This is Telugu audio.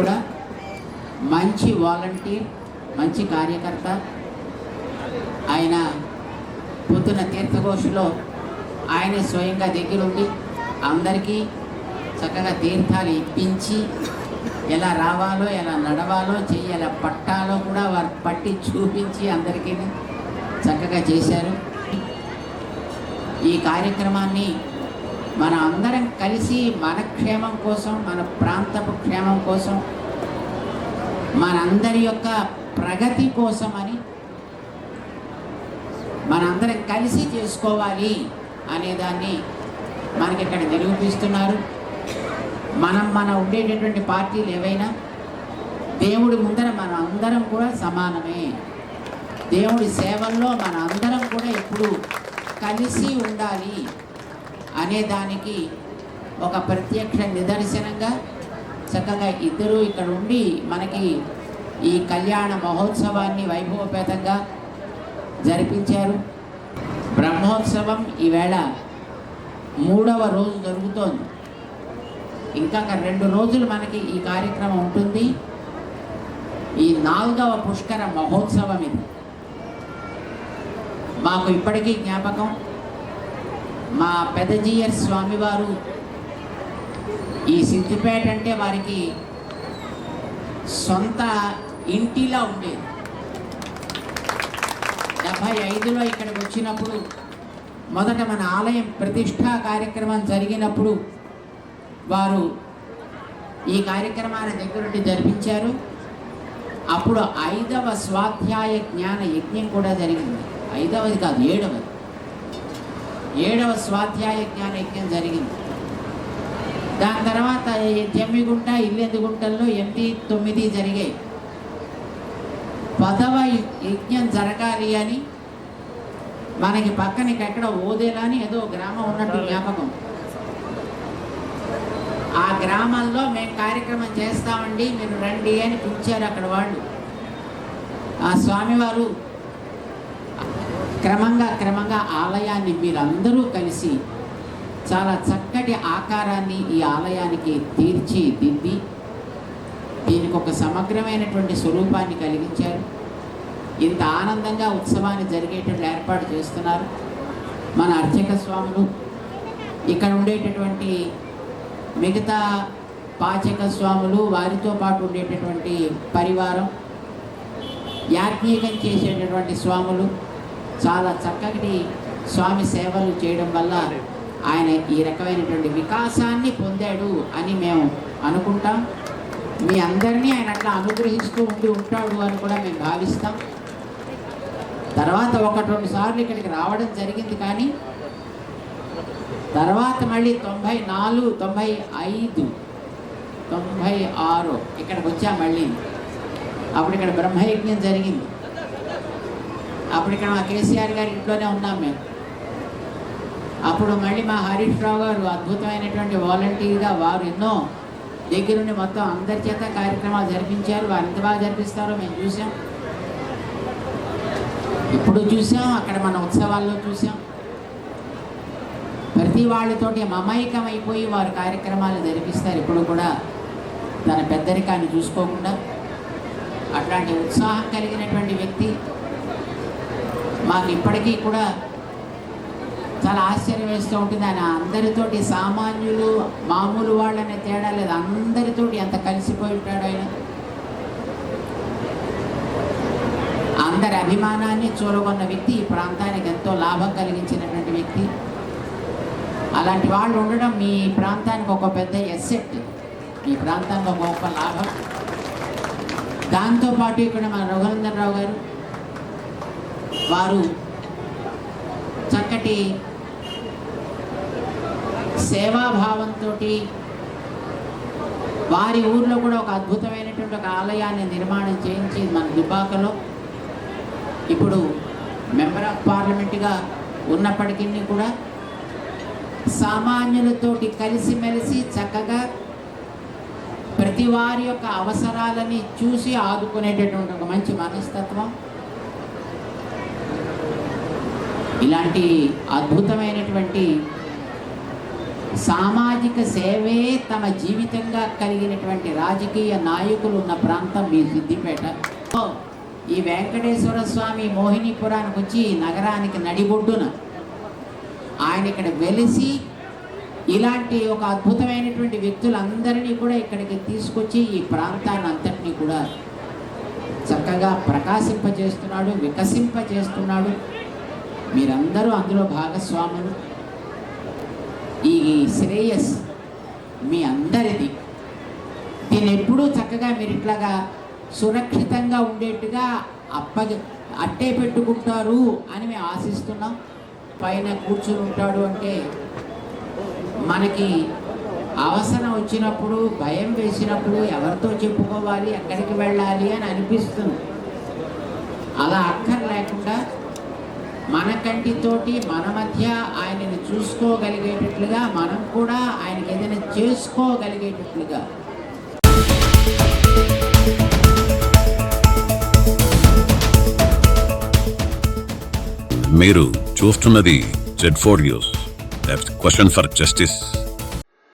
కూడా మంచి వాలంటీర్ మంచి కార్యకర్త. ఆయన పొద్దున తీర్థఘోషలో ఆయన స్వయంగా దగ్గరుండి అందరికీ చక్కగా తీర్థాలు ఇప్పించి ఎలా రావాలో ఎలా నడవాలో చెయ్యి పట్టాలో కూడా వారు పట్టి చూపించి అందరికీ చక్కగా చేశారు. ఈ కార్యక్రమాన్ని మన అందరం కలిసి మన క్షేమం కోసం మన ప్రాంతపు క్షేమం కోసం మనందరి యొక్క ప్రగతి కోసమని మనందరం కలిసి చేసుకోవాలి అనేదాన్ని మనకి ఇక్కడ నిరూపిస్తున్నారు. మనం మన ఉండేటటువంటి పార్టీలు ఏవైనా దేవుడి ముందర మనం అందరం కూడా సమానమే. దేవుడి సేవల్లో మన అందరం కూడా ఎప్పుడు కలిసి ఉండాలి. అనే దానికి ఒక ప్రత్యక్ష నిదర్శనంగా చక్కగా ఇద్దరు ఇక్కడ ఉండి మనకి ఈ కళ్యాణ మహోత్సవాన్ని వైభవపేతంగా జరిపించారు. బ్రహ్మోత్సవం ఈవేళ మూడవ రోజు జరుగుతోంది. ఇంకా రెండు రోజులు మనకి ఈ కార్యక్రమం ఉంటుంది. ఈ నాలుగవ పుష్కర మహోత్సవం ఇది. మాకు ఇప్పటికీ జ్ఞాపకం. మా పెదజీయర్ స్వామివారు ఈ సిద్దిపేట అంటే వారికి సొంత ఇంటిలా ఉండేది. డెబ్భై ఐదులో ఇక్కడికి వచ్చినప్పుడు మొదట మన ఆలయం ప్రతిష్టా కార్యక్రమం జరిగినప్పుడు వారు ఈ కార్యక్రమాన్ని దగ్గరుండి జరిపించారు. అప్పుడు ఐదవ స్వాధ్యాయ జ్ఞాన యజ్ఞం కూడా జరిగింది. ఐదవది కాదు ఏడవది. ఏడవ స్వాధ్యాయ జ్ఞాన యజ్ఞం జరిగింది. దాని తర్వాత జమ్మిగుంట ఇల్లెందుగుంటల్లో ఎనిమిది తొమ్మిది జరిగాయి. పదవ యజ్ఞం జరగాలి అని మనకి పక్కన ఎక్కడ ఓదేలా అని ఏదో గ్రామం ఉన్నట్టు జ్ఞాపకం. ఆ గ్రామాల్లో మేము కార్యక్రమం చేస్తామండి మీరు రండి అని పిలిచారు అక్కడ వాళ్ళు. ఆ స్వామివారు క్రమంగా క్రమంగా ఆలయాన్ని మీరందరూ కలిసి చాలా చక్కటి ఆకారాన్ని ఈ ఆలయానికి తీర్చిదిద్ది దీనికి ఒక సమగ్రమైనటువంటి స్వరూపాన్ని కలిగించారు. ఇంత ఆనందంగా ఉత్సవాన్ని జరిగేటట్లు ఏర్పాటు చేస్తున్నారు. మన అర్చక స్వాములు ఇక్కడ ఉండేటటువంటి మిగతా పాచక స్వాములు వారితో పాటు ఉండేటటువంటి పరివారం యాజ్ఞికం చేసేటటువంటి స్వాములు చాలా చక్కటి స్వామి సేవలు చేయడం వల్ల ఆయన ఈ రకమైనటువంటి వికాసాన్ని పొందాడు అని మేము అనుకుంటాం. మీ అందరినీ ఆయన అట్లా అనుగ్రహిస్తూ ఉండి ఉంటాడు అని కూడా మేము భావిస్తాం. తర్వాత ఒకటి రెండు సార్లు ఇక్కడికి రావడం జరిగింది కానీ తర్వాత మళ్ళీ తొంభై నాలుగు తొంభై ఐదు తొంభై ఆరు ఇక్కడికి వచ్చా మళ్ళీ. అప్పుడు ఇక్కడ బ్రహ్మయజ్ఞం జరిగింది. అప్పుడు ఇక్కడ మా కేసీఆర్ గారి ఇంట్లోనే ఉన్నాం మేము. అప్పుడు మళ్ళీ మా హరీష్ రావు గారు అద్భుతమైనటువంటి వాలంటీర్గా వారు ఎన్నో దగ్గరుండి మొత్తం అందరి చేత కార్యక్రమాలు జరిపించారు. వారు ఎంత బాగా జరిపిస్తారో మేము చూసాం. ఇప్పుడు చూసాం అక్కడ మన ఉత్సవాల్లో చూసాం. ప్రతి వాళ్ళతోటి మమైకం అయిపోయి వారు కార్యక్రమాలు జరిపిస్తారు. ఇప్పుడు కూడా తన పెద్దరికాన్ని చూసుకోకుండా అట్లాంటి ఉత్సాహం కలిగినటువంటి వ్యక్తి మాకు ఇప్పటికీ కూడా చాలా ఆశ్చర్యం వేస్తూ ఉంటుంది. ఆయన అందరితోటి సామాన్యులు మామూలు వాళ్ళనే తేడా లేదు. అందరితోటి ఎంత కలిసిపోయి ఉంటాడు ఆయన. అందరి అభిమానాన్ని చూరగొన్న వ్యక్తి ఈ ప్రాంతానికి ఎంతో లాభం కలిగించినటువంటి వ్యక్తి. అలాంటి వాళ్ళు ఉండడం మీ ప్రాంతానికి ఒక పెద్ద ఎస్సెట్ ఈ ప్రాంతానికి ఒక గొప్ప లాభం. దాంతోపాటు ఇక్కడ మన రఘునందన్ రావు గారు వారు చక్కటి సేవాభావంతో వారి ఊర్లో కూడా ఒక అద్భుతమైనటువంటి ఒక ఆలయాన్ని నిర్మాణం చేయించి మన దుబాకలో ఇప్పుడు మెంబర్ ఆఫ్ పార్లమెంట్గా ఉన్నప్పటికీ కూడా సామాన్యులతోటి కలిసిమెలిసి చక్కగా ప్రతి వారి యొక్క అవసరాలని చూసి ఆదుకునేటటువంటి ఒక మంచి మనస్తత్వం. ఇలాంటి అద్భుతమైనటువంటి సామాజిక సేవే తమ జీవితంగా కలిగినటువంటి రాజకీయ నాయకులు ఉన్న ప్రాంతం మీ సిద్దిపేట. ఈ వెంకటేశ్వర స్వామి మోహినీపురానికి వచ్చి ఈ నగరానికి నడిబొడ్డున. ఆయన ఇక్కడ వెలిసి ఇలాంటి ఒక అద్భుతమైనటువంటి వ్యక్తులందరినీ కూడా ఇక్కడికి తీసుకొచ్చి ఈ ప్రాంతాన్ని అంతటినీ కూడా చక్కగా ప్రకాశింపజేస్తున్నాడు వికసింపజేస్తున్నాడు. మీరందరూ అందులో భాగస్వాములు. ఈ శ్రేయస్ మీ అందరిది. దీన్ని ఎప్పుడూ చక్కగా మీరు ఇట్లాగా సురక్షితంగా ఉండేట్టుగా అప్పగ అట్టే పెట్టుకుంటారు అని మేము ఆశిస్తున్నాం. పైన కూర్చుని ఉంటాడు అంటే మనకి అవసరం వచ్చినప్పుడు భయం వేసినప్పుడు ఎవరితో చెప్పుకోవాలి ఎక్కడికి వెళ్ళాలి అని అనిపిస్తుంది. అలా అక్కర్ లేకుండా మన కంటితోటి మన మధ్య ఆయనని చూసుకోగలిగేటట్లుగా మనం కూడా ఆయనకి ఏదైనా చేసుకోగలిగేటట్లుగా. మీరు చూస్తున్నది Z four news question for justice